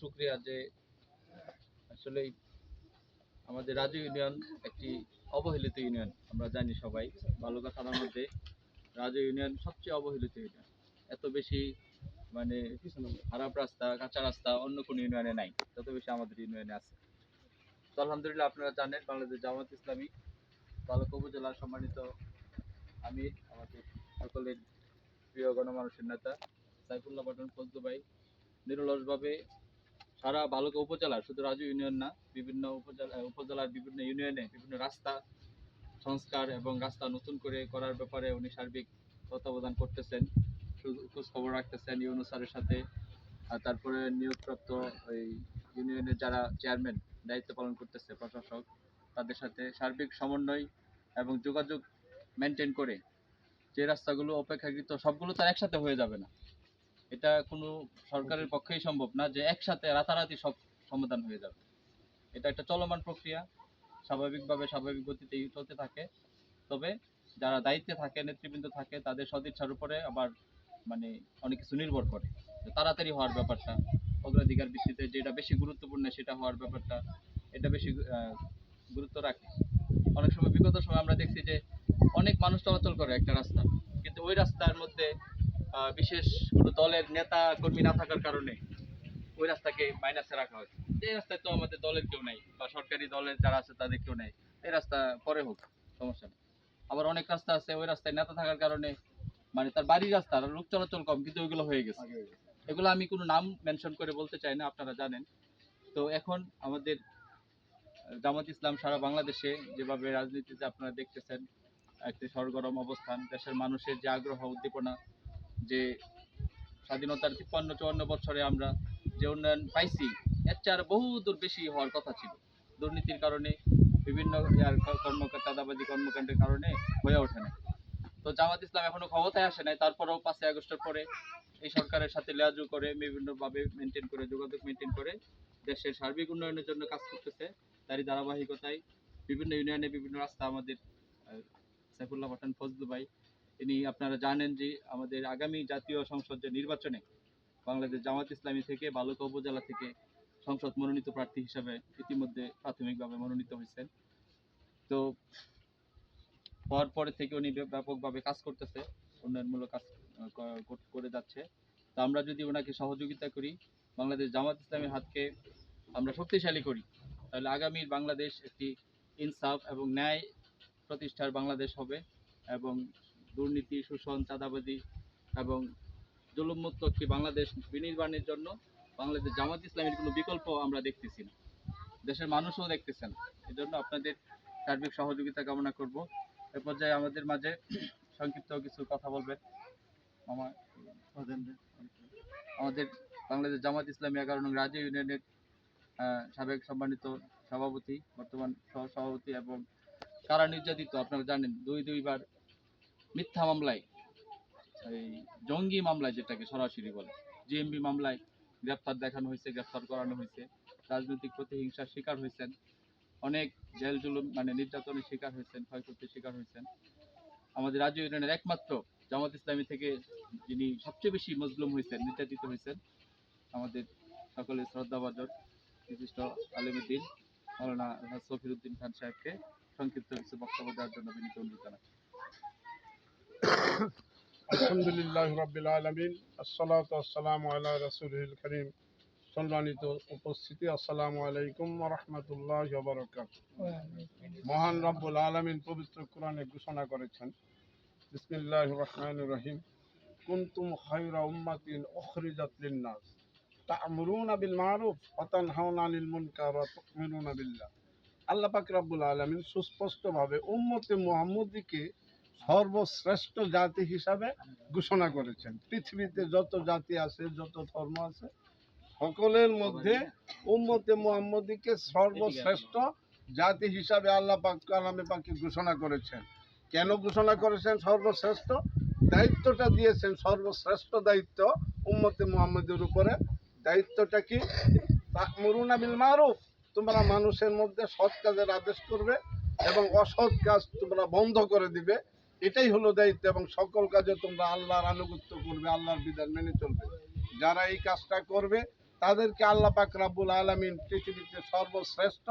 শুকরিয়া যে আসলে আমাদের রাজু ইউনিয়ন একটি অবহেলিত ইউনিয়ন, আমরা জানি সবাই। বালুকা থানার মধ্যে রাজু ইউনিয়ন সবচেয়ে অবহেলিত ইউনিয়ন। এত বেশি মানে খারাপ রাস্তা, কাঁচা রাস্তা অন্য কোনো ইউনিয়নে নাই, যত বেশি আমাদের ইউনিয়নে আছে। তো আলহামদুলিল্লাহ আপনারা জানেন, বাংলাদেশ জামাত ইসলামী, বালুকা উপজেলার সম্মানিত আমির, আমাদের সকলের প্রিয় গণমানুষের নেতা, সাইফুল্লাহ পাঠান ফজলু ভাই। নিরলসভাবে সারা বালুকা উপজেলার শুধু রাজু ইউনিয়ন না, বিভিন্ন উপজেলা, উপজেলার বিভিন্ন ইউনিয়নে বিভিন্ন রাস্তা সংস্কার এবং রাস্তা নতুন করে করার ব্যাপারে উনি সার্বিক তত্ত্বাবধান করতেছেন খোঁজ খবর রাখতেছেন ইউনুস স্যারের সাথে। আর তারপরে নিয়োগপ্রাপ্ত ওই ইউনিয়নের যারা চেয়ারম্যান, দায়িত্ব পালন করতেছে প্রশাসক, তাদের সাথে সার্বিক সমন্বয় এবং যোগাযোগ মেনটেন করে যে রাস্তাগুলো অপেক্ষাকৃত সবগুলো তো একসাথে হয়ে যাবে না। এটা কোনো সরকারের পক্ষেই সম্ভব না যে একসাথে রাতারাতি সব সমাধান হয়ে যাবে। এটা একটা চলমান প্রক্রিয়া স্বাভাবিকভাবে স্বাভাবিক গতিতেই চলতে থাকে। তবে যারা দায়িত্বে থাকে নেতৃবৃন্দ থাকে তাদের সদিচ্ছার উপরে আবার মানে অনেক কিছু নির্ভর করে। তাড়াতাড়ি হওয়ার ব্যাপারটা অগ্রাধিকার ভিত্তিতে যেটা বেশি গুরুত্বপূর্ণ সেটা হওয়ার ব্যাপারটা এটা বেশি গুরুত্ব রাখে। অনেক সময় বিগত সময় আমরা দেখছি যে অনেক মানুষ চলাচল করে একটা রাস্তা। কিন্তু ওই রাস্তার মধ্যে বিশেষ কোনো দলের নেতা কর্মী না থাকার কারণে ওই রাস্তাকে মাইনাসে রাখা হয় এই রাস্তায় তো আমাদের দলের কেউ নাই বা সরকারি দলের যারা আছে তাদের কেউ নাই। এই রাস্তা পরে হোক সমস্যা নেই। আবার অনেক রাস্তা আছে ওই রাস্তায় নেতা থাকার কারণে মানে তার বাড়ির রাস্তা আর লোক চলাচল কম কিন্তু ওইগুলো হয়ে গেছে। এগুলো আমি কোনো নাম মেনশন করে বলতে চাই না আপনারা জানেন। তো এখন আমাদের জামাত ইসলাম সারা বাংলাদেশে যেভাবে রাজনীতিতে আপনারা দেখতেছেন একটি সরগরম অবস্থান, দেশের মানুষের যে আগ্রহ, উদ্দীপনা, যে স্বাধীনতার তিপ্পান্ন, চুয়ান্ন বছরে আমরা যে উন্নয়ন পাইছি, এর চেয়ে আর বহু দূর বেশি হওয়ার কথা ছিল। দুর্নীতির কারণে, বিভিন্ন কর্মকাণ্ড কর্মকাণ্ডের কারণে হয়ে ওঠে না। তো জামাত ইসলাম এখনও ক্ষমতায় আসে নাই, তারপরেও পাঁচই আগস্টের পরে এই সরকারের সাথে লেয়াজু করে, বিভিন্নভাবে মেনটেন করে, যোগাযোগ মেনটেন করে দেশের সার্বিক উন্নয়নের জন্য কাজ করতেছে। তারই ধারাবাহিকতায় বিভিন্ন ইউনিয়নে বিভিন্ন রাস্তা আমাদের সাইফুল্লাহ পাঠান, ফজলু ভাই, তিনি আপনারা জানেন যে আমাদের আগামী জাতীয় সংসদ যে নির্বাচনে বাংলাদেশ জামাত ইসলামী থেকে বালুকা উপজেলা থেকে সংসদ মনোনীত প্রার্থী হিসাবে ইতিমধ্যে প্রাথমিকভাবে মনোনীত হয়েছেন। তো হওয়ার পরে থেকে উনি ব্যাপকভাবে কাজ করতেছে, উন্নয়নমূলক কাজ কর- যাচ্ছে। তো আমরা যদি ওনাকে সহযোগিতা করি, বাংলাদেশ জামাত ইসলামের হাতকে আমরা শক্তিশালী করি, তাহলে আগামীর বাংলাদেশ একটি ইনসাফ এবং ন্যায় প্রতিষ্ঠার বাংলাদেশ হবে এবং দুর্নীতি শোষণ চাঁদাবাজি এবং জুলুমমুক্ত একটি বাংলাদেশ বিনির্মাণের জন্য বাংলাদেশ জামাত ইসলামের কোনো বিকল্প আমরা দেখতেছি না। দেশের মানুষও দেখতেছেন এই জন্য আপনাদের সার্বিক সহযোগিতা কামনা করব। এ পর্যায়ে আমাদের মাঝে সংক্ষিপ্ত কিছু কথা বলবেন। আমার আমাদের বাংলাদেশ জামাত ইসলামী এগারো নং রাজ্য ইউনিয়নের সাবেক সম্মানিত সভাপতি বর্তমান সহ সভাপতি এবং কারা নির্যাতিত, আপনারা জানেন, দুই দুইবার মিথ্যা মামলায়, এই জঙ্গি মামলায় যেটাকে সরাসরি বলে জিএমবি মামলায় গ্রেপ্তার দেখানো হয়েছে, গ্রেপ্তার করানো হয়েছে, রাজনৈতিক প্রতিহিংসার শিকার হয়েছেন, অনেক জেল জুলুম মানে নির্যাতনের শিকার হয়েছেন, ক্ষয়ক্ষতির শিকার হয়েছেন। আমাদের রাজ্য ইউনিয়নের একমাত্র জামাত ইসলামী থেকে যিনি সবচেয়ে বেশি মজলুম হয়েছেন, নির্যাতিত হয়েছেন, আমাদের সকলের শ্রদ্ধাভাজন বিশিষ্ট আলিমুদ্দিন মৌলানা সফিরুদ্দিন খান সাহেবকে। সংক্ষিপ্ত কিছু বক্তব্য দেওয়ার জন্য বিনীত অনুরোধ জানাচ্ছি আলহামদুলিল্লাহ রাব্বিল আলামিন আসসালামু আলা রাসূলিল কারীম। সম্মানিত উপস্থিতি, আসসালামু আলাইকুম রাহমাতুল্লাহি ওয়া বারাকাতুহু। মহান রব্বুল আলামিন পবিত্র কোরআনে ঘোষণা করেছেন, বিসমিল্লাহির রহমানির রহিম, কুনতুম খায়রা উম্মাতিন উখরিজাত লিন-নাস, তা'মুরুনা বিল মারুফ ওয়া তানহাউনা আনিল মুনকার ওয়া তু'মিনুনা আল্লাহ পাক রব্বুল আলামিন সুস্পষ্টভাবে উম্মতে মুহাম্মদীকে সর্বশ্রেষ্ঠ জাতি হিসাবে ঘোষণা করেছেন। পৃথিবীতে যত জাতি আছে, যত ধর্ম আছে, সকলের মধ্যে উম্মতে মুহাম্মদীকে সর্বশ্রেষ্ঠ জাতি হিসাবে আল্লাহ পাক কালামে পাকে ঘোষণা করেছেন। কেন ঘোষণা করেছেন সর্বশ্রেষ্ঠ? দায়িত্বটা দিয়েছেন সর্বশ্রেষ্ঠ দায়িত্ব উম্মতে মুহাম্মদের উপরে। দায়িত্বটা কি? তা'মুরুনা বিল মারুফ। তোমরা মানুষের মধ্যে সৎ কাজের আদেশ করবে এবং অসৎ কাজ তোমরা বন্ধ করে দিবে। এটাই হলো দায়িত্ব এবং সকল কাজে তোমরা আল্লাহর আনুগত্য করবে, আল্লাহর বিধান মেনে চলবে। যারা এই কাজটা করবে, তাদেরকে আল্লাহ পাক রাব্বুল আলামিন পৃথিবীতে সর্বশ্রেষ্ঠ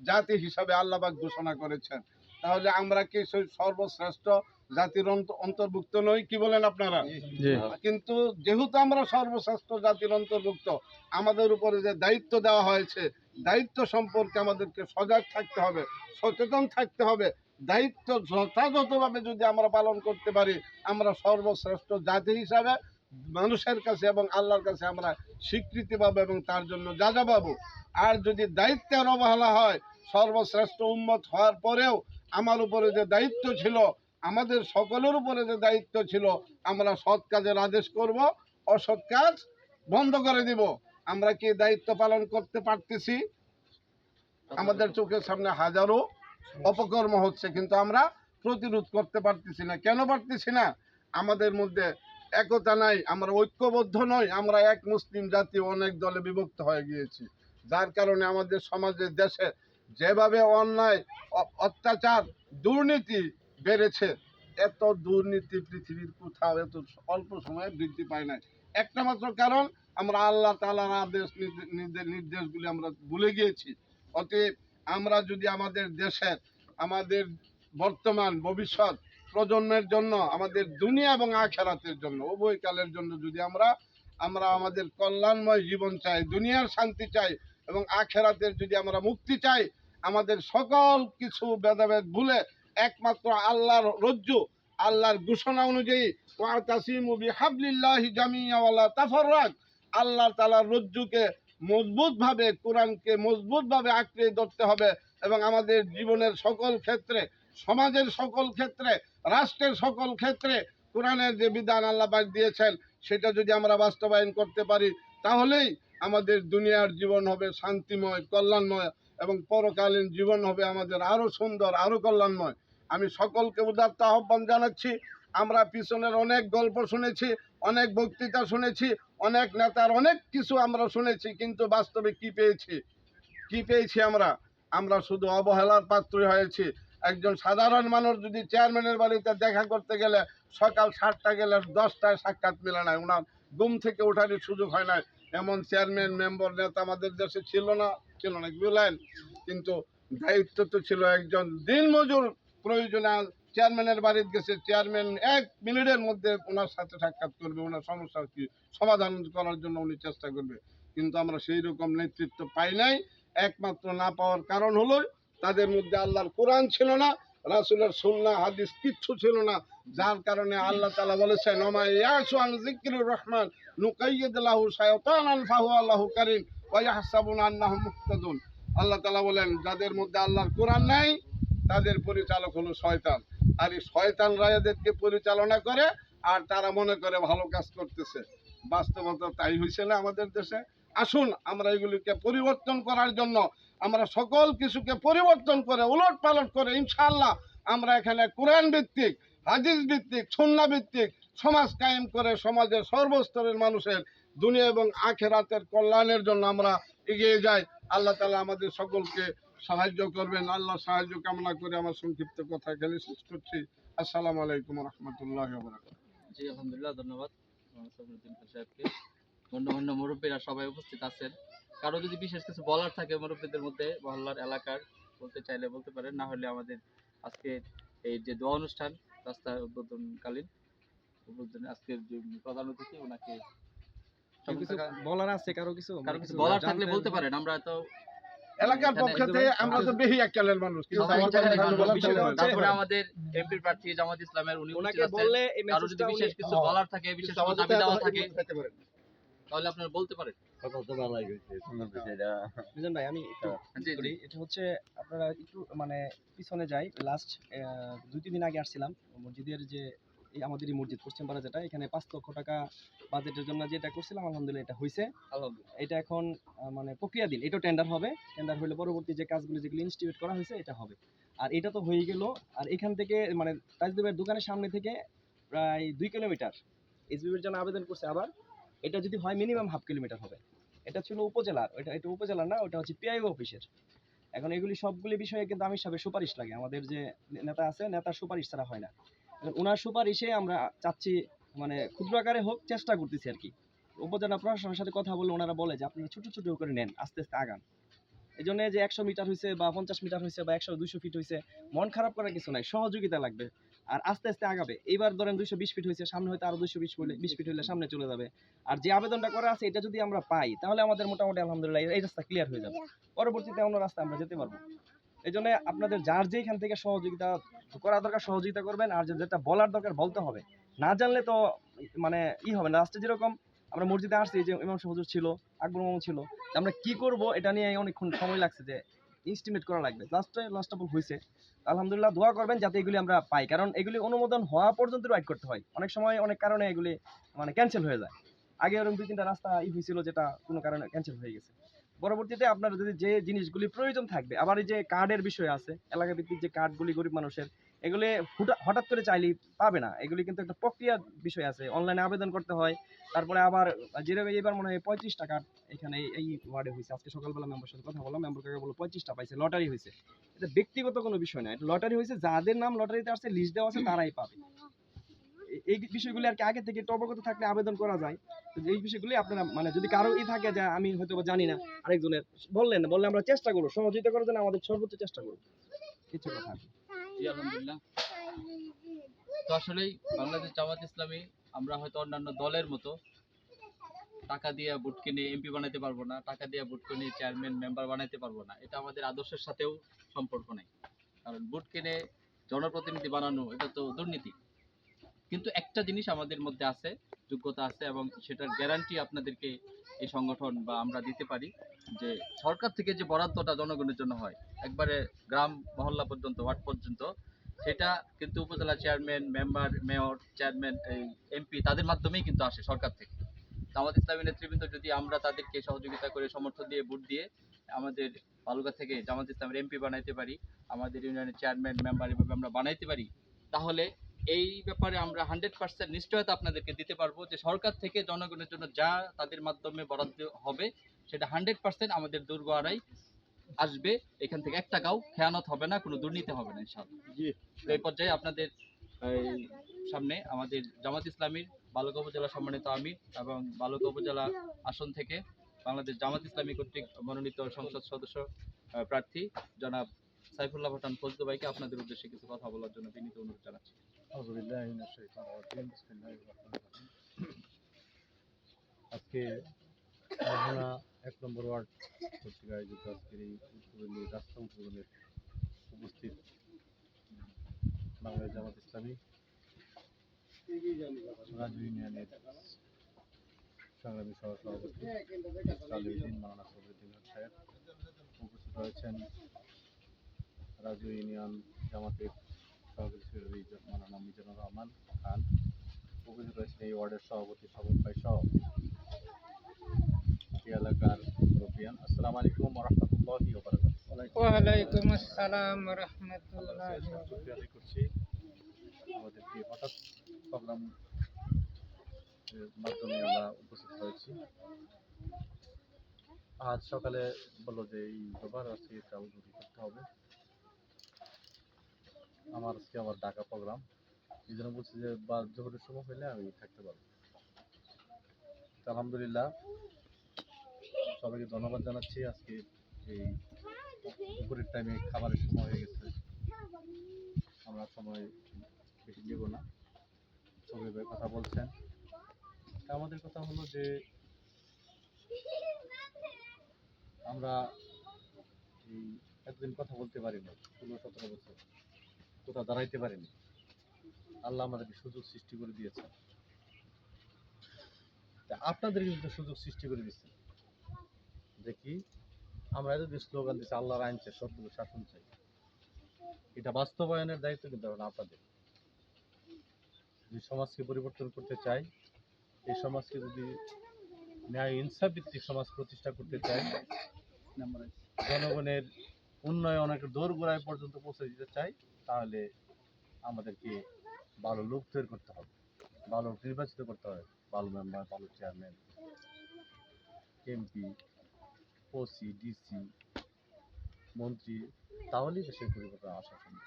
জাতি হিসাবে আল্লাহ পাক ঘোষণা করেছেন। তাহলে আমরা কি সেই সর্বশ্রেষ্ঠ জাতির অন্ত- অন্তর্ভুক্ত নই কি বলেন আপনারা? জি কিন্তু যেহেতু আমরা সর্বশ্রেষ্ঠ জাতির অন্তর্ভুক্ত আমাদের উপরে যে দায়িত্ব দেওয়া হয়েছে দায়িত্ব সম্পর্কে আমাদেরকে সজাগ থাকতে হবে সচেতন থাকতে হবে। দায়িত্ব যথাযথভাবে যদি আমরা পালন করতে পারি আমরা সর্বশ্রেষ্ঠ জাতি হিসাবে মানুষের কাছে এবং আল্লাহর কাছে আমরা স্বীকৃতি পাবো এবং তার জন্য যা যা পাবো। আর যদি দায়িত্বের অবহেলা হয় সর্বশ্রেষ্ঠ উন্মত হওয়ার পরেও আমার উপরে যে দায়িত্ব ছিল আমাদের সকলের উপরে যে দায়িত্ব ছিল, আমরা সৎ কাজের আদেশ করব, অসৎ কাজ বন্ধ করে দিব। আমরা কি দায়িত্ব পালন করতে পারতেছি? আমাদের চোখের সামনে হাজারো অপকর্ম হচ্ছে, কিন্তু আমরা প্রতিরোধ করতে পারতেছি না। কেন পারতেছি না? আমাদের মধ্যে একতা নাই, আমরা ঐক্যবদ্ধ নই, আমরা এক মুসলিম জাতি, অনেক দলে বিভক্ত হয়ে গিয়েছি। যার কারণে আমাদের সমাজের দেশে যেভাবে অন্যায় অত্যাচার, দুর্নীতি বেড়েছে। এত দুর্নীতি পৃথিবীর কোথাও এত অল্প সময়ে বৃদ্ধি পায় নাই। একটা মাত্র কারণ, আমরা আল্লাহ তালার আদেশ, নির্দে- নির্দে- নির্দেশগুলি আমরা ভুলে গিয়েছি। অতএব আমরা যদি আমাদের দেশের, আমাদের বর্তমান, ভবিষ্যৎ প্রজন্মের জন্য, আমাদের দুনিয়া এবং আখেরাতের জন্য, উভয়কালের জন্য যদি আমরা আমরা আমাদের কল্যাণময় জীবন চাই, দুনিয়ার শান্তি চাই এবং আখেরাতের যদি আমরা মুক্তি চাই, আমাদের সকল কিছু ভেদাভেদ ভুলে একমাত্র আল্লাহর রজ্জু, আল্লাহর ঘোষণা অনুযায়ী তাফাররাক। আল্লাহ তাআলার রজ্জুকে মজবুতভাবে, কোরআনকে মজবুতভাবে আঁকড়ে ধরতে হবে এবং আমাদের জীবনের সকল ক্ষেত্রে, সমাজের সকল ক্ষেত্রে, রাষ্ট্রের সকল ক্ষেত্রে কোরআনের যে বিধান আল্লাপাক দিয়েছেন, সেটা যদি আমরা বাস্তবায়ন করতে পারি, তাহলেই আমাদের দুনিয়ার জীবন হবে শান্তিময়, কল্যাণময় এবং পরকালীন জীবন হবে আমাদের আরও সুন্দর আরও কল্যাণময়। আমি সকলকে উদাত্ত আহ্বান জানাচ্ছি। আমরা পিছনের অনেক গল্প শুনেছি, অনেক বক্তৃতা শুনেছি, অনেক নেতার অনেক কিছু আমরা শুনেছি, কিন্তু বাস্তবে কি পেয়েছি? কি পেয়েছি আমরা? আমরা শুধু অবহেলার পাত্রই হয়েছি। একজন সাধারণ মানুষ যদি চেয়ারম্যানের বাড়িতে দেখা করতে গেলে সকাল সাতটা গেলে দশটায় সাক্ষাৎ মেলে না ওনার ঘুম থেকে ওঠার সুযোগ হয় না। এমন চেয়ারম্যান, মেম্বার, নেতা আমাদের দেশে ছিল না ছিল না কি বললেন কিন্তু দায়িত্ব তো ছিল একজন দিনমজুর প্রয়োজনে চেয়ারম্যানের বাড়িতে গেছে, চেয়ারম্যান এক মিনিটের মধ্যে ওনার সাথে সাক্ষাৎ করবে, ওনার সমস্যা কি, সমাধান করার জন্য উনি চেষ্টা করবে। কিন্তু আমরা সেই রকম নেতৃত্ব পাই নাই, একমাত্র না পাওয়ার কারণ হলো তাদের মধ্যে আল্লাহর কোরআন ছিল না, রাসুলের সুন্না হাদিস কিচ্ছু ছিল না। যার কারণে আল্লাহ তালা বলেছেন রহমান নুকাইয়িদ লাহু শায়াতানান ফাহু আল্লাহু কারীম, ওয়া ইয়াহসাবুনা আন্নাহুম মুহতাদুন। আল্লাহ তালা বলেন, যাদের মধ্যে আল্লাহর কোরআন নাই তাদের পরিচালক হলো শয়তান। আর এই শয়তানরা এদেরকে পরিচালনা করে, আর তারা মনে করে ভালো কাজ করতেছে। বাস্তবতা তাই হয়েছে না আমাদের দেশে? আসুন, আমরা এগুলিকে পরিবর্তন করার জন্য আমরা সকল কিছুকে পরিবর্তন করে উলট পালট করে, ইনশাআল্লাহ আমরা এখানে কোরআন ভিত্তিক হাদিস ভিত্তিক সুন্না ভিত্তিক সমাজ কায়েম করে সমাজের সর্বস্তরের মানুষের দুনিয়া এবং আখেরাতের কল্যাণের জন্য আমরা এগিয়ে যাই। আল্লাহ তালা আমাদের সকলকে সাহায্য করবেন আল্লাহ সাহায্য কামনা করে আমার সংক্ষিপ্ত কথা এখানে শেষ করছি। আসসালামু আলাইকুম রহমতুল্লাহ জি আলহামদুলিল্লাহ ধন্যবাদ। সাহেবকে। গণ্যমান্য মুরব্বীরা সবাই উপস্থিত আছেন। কারও যদি বিশেষ কিছু বলার থাকে মুরব্বীদের মধ্যে মহল্লার এলাকার বলতে চাইলে বলতে পারেন না হলে আমাদের আজকে এই যে দোয়া অনুষ্ঠান রাস্তা উদ্বোধনকালীন উদ্বোধনে আজকের যে প্রধান অতিথি ওনাকে বলার আছে? কারও কিছু? কারও কিছু বলার থাকলে বলতে পারেন আমরা তো এলাকার পক্ষ থেকে আমরা তো বেশি এককালের মানুষ তারপরে আমাদের এমপির প্রার্থী জামাত ইসলামের উনি ওনাকে বললে কারও যদি বিশেষ কিছু হ্যাঁ। বলার থাকে বিশেষ দাবি দেওয়া থাকে তাহলে আপনারা বলতে পারেন। মিজান ভাই আমি একটু এটা হচ্ছে আপনারা একটু মানে পিছনে যাই। লাস্ট দুই তিন দিন আগে আসছিলাম মসজিদের যে এই আমাদের এই মসজিদ পশ্চিমপাড়া যেটা এখানে পাঁচ লক্ষ টাকা বাজেটের জন্য যেটা করছিলাম আলহামদুলিল্লাহ এটা হয়েছে আলহামদুলিল্লাহ। এটা এখন মানে মানে প্রক্রিয়াধীন এটাও টেন্ডার হবে। টেন্ডার হলে পরবর্তী যে কাজগুলো যেগুলো ইনস্টিটিউট করা হয়েছে এটা হবে। আর এটা তো হয়ে গেল আর এখান থেকে মানে তাজদেবের দোকানের সামনে থেকে প্রায় দুই কিলোমিটার এসবিবির জন্য আবেদন করছে আবার। এটা যদি হয় মিনিমাম হাফ কিলোমিটার হবে। এটা ছিল উপজেলার ওটা এটা উপজেলার না ওটা হচ্ছে পিআইও অফিসের এখন এগুলি সবগুলি বিষয়ে কিন্তু আমির সাহেবের সুপারিশ লাগে। আমাদের যে নেতা আছে নেতার সুপারিশ ছাড়া হয় না। ওনার সুপারিশে আমরা চাচ্ছি মানে ক্ষুদ্র আকারে হোক চেষ্টা করতেছি আর কি। উপজেলা প্রশাসনের সাথে কথা বলে ওনারা বলে যে আপনারা ছোট ছোট করে নেন আস্তে আস্তে আগান। এই জন্য যে একশো মিটার হয়েছে বা পঞ্চাশ মিটার হয়েছে বা একশো দুইশো ফিট হয়েছে মন খারাপ করার কিছু নাই সহযোগিতা লাগবে। আর আস্তে আস্তে আগাবে। এইবার ধরেন দুইশো বিশ ফিট হয়েছে সামনে হয়তো আরও দুইশো বিশ বিশ ফিট হলে সামনে চলে যাবে। আর যে আবেদনটা করা আছে এটা যদি আমরা পাই তাহলে আমাদের মোটামুটি আলহামদুলিল্লাহ এই- এই রাস্তা ক্লিয়ার হয়ে যাবে। পরবর্তীতে অন্য রাস্তা আমরা যেতে পারব। এই জন্য আপনাদের যার যেখান থেকে সহযোগিতা করা দরকার, সহযোগিতা করবেন। আর যেটা বলার দরকার বলতে হবে। না জানলে তো মানে ই হবে না। লাস্টে যেরকম আমরা মসজিদে আসছি যে ইমাম হুজুর ছিল, আকবর মামু ছিল আমরা কি করব এটা নিয়ে অনেকক্ষণ সময় লাগছে যে ইনস্টিমেট করা লাগবে। লাস্টে লাস্ট অফ হয়েছে আলহামদুলিল্লাহ দোয়া করবেন যাতে এগুলি আমরা পাই। কারণ এগুলি অনুমোদন হওয়া পর্যন্ত ওয়েট করতে হয়। অনেক সময় অনেক কারণে এগুলি মানে ক্যান্সেল হয়ে যায়। আগে এরকম দুই তিনটা রাস্তা ই হয়েছিল যেটা কোনো কারণে ক্যান্সেল হয়ে গেছে। পরবর্তীতে আপনার যদি যে জিনিসগুলি প্রয়োজন থাকবে, আবার এই যে কার্ডের বিষয় আছে এলাকা ভিত্তিক যে কার্ডগুলি গরিব মানুষের, এগুলি হঠাৎ করে চাইলেই পাবে না। এগুলি কিন্তু একটা প্রক্রিয়ার বিষয় আছে অনলাইনে আবেদন করতে হয়, তারপরে আবার যেরকম এবার মনে হয় পঁয়ত্রিশটা কার্ড এখানে এই- ওয়ার্ডে হয়েছে আজকে সকালবেলা মেম্বার সাথে কথা বললাম মেম্বার কাকা বলল পঁয়ত্রিশটা পাইছে লটারি হয়েছে এটা ব্যক্তিগত কোনো বিষয় না এটা লটারি হয়েছে যাদের নাম লটারিতে আসছে লিস্ট দেওয়া আছে, তারাই পাবে। এই বিষয়গুলি আর কি আগে থেকে অবগত থাকলে আবেদন করা যায়। এই বিষয়গুলি আপনারা মানে যদি কারও ই থাকে যে আমি হয়তো জানি না, আরেকজনের বললেন, বললে আমরা চেষ্টা করব। সহযোগিতা করার জন্য আমাদের সর্বোচ্চ চেষ্টা করব। কিছু কথা আলহামদুলিল্লাহ। তো আসলেই বাংলাদেশ জামাত ইসলামী, আমরা হয়তো অন্যান্য দলের মতো টাকা দিয়ে ভোট কিনে এমপি বানাতে পারব না, টাকা দিয়ে ভোট কিনে চেয়ারম্যান, মেম্বার বানাতে পারব না। এটা আমাদের আদর্শের সাথেও সম্পর্ক নেই। কারণ ভোট কিনে জনপ্রতিনিধি বানানো, এটা তো দুর্নীতি। কিন্তু একটা জিনিস আমাদের মধ্যে আছে, যোগ্যতা আছে এবং সেটার গ্যারান্টি আপনাদেরকে এই সংগঠন বা আমরা দিতে পারি যে সরকার থেকে যে বরাদ্দটা জনগণের জন্য হয়, একবারে গ্রাম মহল্লা পর্যন্ত, ওয়ার্ড পর্যন্ত, সেটা কিন্তু উপজেলা চেয়ারম্যান মেম্বার মেয়র চেয়ারম্যান এই এমপি তাদের মাধ্যমেই কিন্তু আসে সরকার থেকে। জামাত ইসলামী নেতৃবৃন্দ যদি আমরা তাদেরকে সহযোগিতা করে, সমর্থন দিয়ে, ভোট দিয়ে আমাদের বালুকা থেকে জামাত ইসলামের এমপি বানাইতে পারি, আমাদের ইউনিয়নের চেয়ারম্যান মেম্বার এভাবে আমরা বানাইতে পারি, তাহলে এই ব্যাপারে আমরা হান্ড্রেড পার্সেন্ট নিশ্চয়তা আপনাদেরকে দিতে পারব যে সরকার থেকে জনগণের জন্য যা তাদের মাধ্যমে বরাদ্দ হবে সেটা হান্ড্রেড পার্সেন্ট আমাদের দুর্গড়াই আসবে। এখান থেকে এক টাকাও খেয়ানত হবে না কোনো দুর্নীতি হবে না ইনশাআল্লাহ। তো এই পর্যায়ে আপনাদের সামনে আমাদের জামাত ইসলামীর বালুকা উপজেলা সম্মানিত আমির এবং বালুকা উপজেলা আসন থেকে বাংলাদেশ জামাত ইসলামী কর্তৃক মনোনীত সংসদ সদস্য প্রার্থী জনাব সাইফুল্লাহ ভুটান ফজলু ভাইকে আপনাদের উদ্দেশ্যে কিছু কথা বলার জন্য বিনীত অনুরোধ জানাচ্ছি। আজকে এক নম্বর ওয়ার্ড কর্তৃক আয়োজিত আজকের এই উদ্বোধনী রাস্তা উদ্বোধনের উপস্থিত বাংলা জামাত ইসলামী ইউনিয়নের সহ সভাপতি উপস্থিত রাজু ইউনিয়ন জামাতের সভাপতি মিজানুর রহমান খান উপস্থিত রয়েছেন এই ওয়ার্ডের সভাপতি স্বপন ভাই সহ। এই এলাকার মুরব্বিয়ান আসসালামু আলাইকুম রহমতুল্লাহি ওয়ালাইকুম আসসালাম রহমতুল্লাহ করছি। আমাদেরকে হঠাৎ প্রোগ্রাম মাধ্যমে আমরা উপস্থিত হয়েছি। আজ সকালে বলল যে এই ব্যাপার আজকে এটা উদ্বোধন করতে হবে। আমার আজকে আবার ডাকা প্রোগ্রাম এই জন্য বলছি যে, বা জোহরের সময় হলে আমি থাকতে পারব। আলহামদুলিল্লাহ, সবাইকে ধন্যবাদ জানাচ্ছি আজকে এই দুপুরের টাইমে খাবারের সময় হয়ে গেছে। আমরা সময় বেশি নেব না। সবাই কথা বলছেন। আমাদের কথা হলো যে, আমরা এই একদিন কথা বলতে পারিনি ষোলো সতেরো বছর। কোথাও দাঁড়াইতে পারিনি। আল্লাহ আমাদেরকে সুযোগ সৃষ্টি করে দিয়েছে আপনাদের কিন্তু সুযোগ সৃষ্টি করে দিচ্ছে দেখি আমরা এতদিন স্লোগান দিচ্ছি আল্লাহর আইন চাই, সত্যকে শাসন চাই। এটা বাস্তবায়নের দায়িত্ব কিন্তু আপনাদের। যদি সমাজকে পরিবর্তন করতে চাই, এই সমাজকে যদি ন্যায় ইনসাফ ভিত্তিক সমাজ প্রতিষ্ঠা করতে চাই, জনগণের উন্নয়নের দোরগোড়ায় পর্যন্ত পৌঁছে দিতে চাই তাহলে আমাদেরকে ভালো লোক তৈরি করতে হবে। ভালো লোক নির্বাচিত করতে হবে। ভালো মেম্বার ভালো চেয়ারম্যান এমপি ওসি ডিসি মন্ত্রী তাহলেই দেশের পরিবর্তন আসা সম্ভব।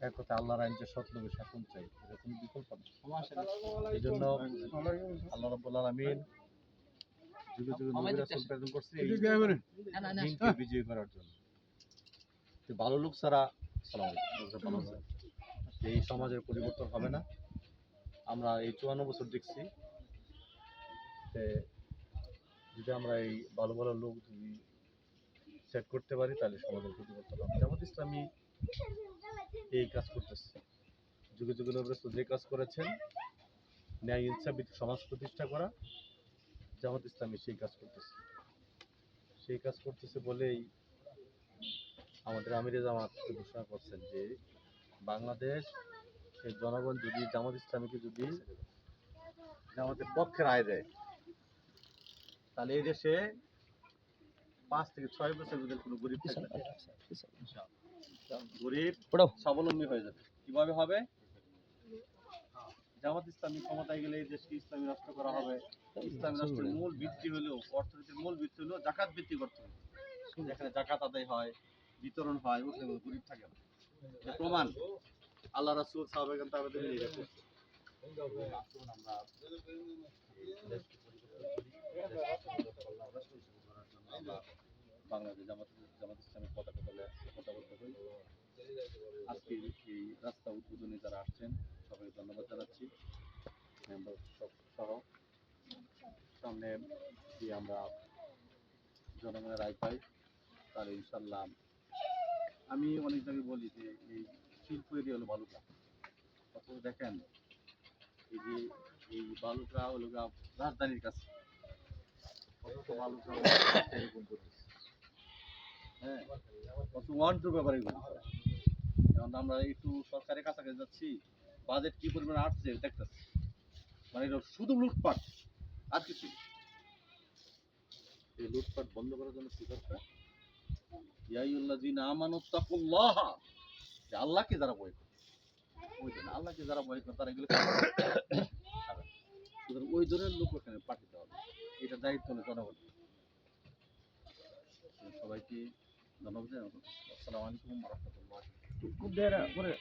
এক কথা আল্লাহর আইন যে সৎ লোকের শাসন চাই এটা কোনো বিকল্প এই জন্য আল্লাহ রাব্বুল আলামিন যুগে যুগে প্রেরণ করছে বিজয়ী করার জন্য। ভালো লোক ছাড়া। এই সমাজের পরিবর্তন হবে না। আমরা এই চুয়ান্ন বছর দেখছি যদি আমরা এই ভালো ভালো লোক যদি সেট করতে পারি, তাহলে সমাজের পরিবর্তন হবে। জামাত ইসলামী এই কাজ করতেছে। যুগে যুগে নবী রাসূল যে কাজ করেছেন, ন্যায় ইনসাফিত সমাজ প্রতিষ্ঠা করা, জামাত ইসলামী সেই কাজ করতেছে। সেই কাজ করতেছে বলেই আমাদের আমিরে জামাত ঘোষণা করছেন যে বাংলাদেশ জনগণ যদি জামাত ইসলামীকে যদি জামাতের পক্ষে রায় দেয় তাহলে এই দেশে পাঁচ থেকে ছয় বছর যদি কোনো গরিব থাকবে গরিব স্বাবলম্বী হয়ে যাবে। কীভাবে হবে? জামাত ইসলামী ক্ষমতায় গেলে এই দেশকে ইসলামী রাষ্ট্র করা হবে। ইসলামী রাষ্ট্রের মূল ভিত্তি হলেও অর্থনীতির মূল ভিত্তি হলেও জাকাত ভিত্তি করতে হবে যেখানে জাকাত আদায় হয় বিতরণ হয় কোনো গরিব থাকে। প্রমাণ আল্লাহ রাসূল সাহাবাগণ তাদের জামাত ইসলামের পতাকা এই রাস্তা উদ্বোধনে যারা আসছেন, সবাইকে ধন্যবাদ সামনে আমরা জনগণের রায় পাই তাহলে ইনশাল্লাহ আমি অনেক জায়গায় বলি যে এই শিল্প এরিয়া হলো বালুকা। অথচ দেখেন, এই যে এই বালুকা হলো রাজধানীর কাছে। হ্যাঁ এখন আমরা একটু সরকারের কাছাকাছি যাচ্ছি, বাজেট কি আসছে মানে শুধু লুটপাট, আর কিছু লুটপাট বন্ধ করার জন্য কি দরকার? আল্লাহকে যারা ভয় করে। ওই জন্য আল্লাহকে যারা ভয় করে, তারা এগুলো ওই ধরনের লোক ওখানে পাঠাতে হবে। এটা দায়িত্ব হলো জনগণ সবাইকে ধন্যবাদ। আসসালামু আলাইকুম রাহমাতুল্লাহ।